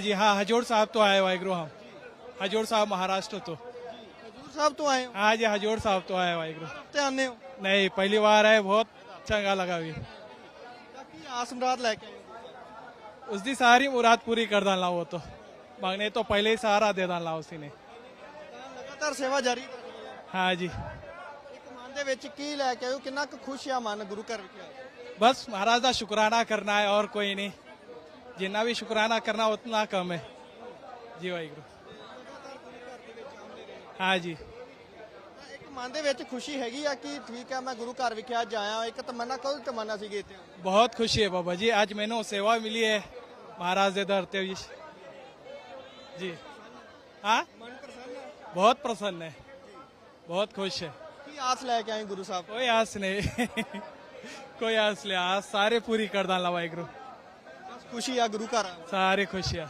जी हाँ हजूर साहब तो आए वाहिगुरु हम हजूर साहब महाराष्ट्र तो ਹਜੂਰ ਸਾਹਿਬ ਤੋਂ ਆਏ ਹੋ हाँ जी हजूर साहब तो आए वाहिगुरु ਤੇ ਆਨੇ ਹੋ नहीं पहली बार है बहुत चंगा लगा भी ਤਾਂ ਕੀ ਆਸ ਮੁਰਾਦ ਲੈ ਕੇ ਆਏ ਹੋ उसकी सारी मुराद पूरी कर डालना वो तो मांगने तो पहले ही सहारा दे डालना उसी ने ਤਾਂ ਲਗਾਤਾਰ ਸੇਵਾ ਜਾਰੀ ਰੱਖਣੀ ਹੈ हाँ जी ਇੱਕ ਮਨ ਦੇ ਵਿੱਚ ਕੀ ਲੈ ਕੇ ਆਏ ਹੋ ਕਿੰਨਾ ਕੁ ਖੁਸ਼ ਆ ਮਨ ਗੁਰੂ ਘਰ ਵਿਖੇ ਆਏ? बस महाराज का शुक्राना करना है और कोई जिन्ना भी शुकराना करना उतना कम है। जी वागुरु हाँ जी। मन खुशी हैगी है कि ठीक है मैं गुरु घर विखे अज आया एक तमन्ना कल तमन्ना सी बहुत खुशी है बाबा जी। अज मैनु सेवा मिली है महाराज के दर से जी जी। हाँ? बहुत प्रसन्न है। बहुत खुश है। की आस लैके आए गुरु साहब? कोई आस नहीं। कोई आस ले आस सारे पूरी कर दान ला ਖੁਸ਼ੀ ਆ ਗੁਰੂ ਘਰ ਸਾਰੇ ਖੁਸ਼ ਆ।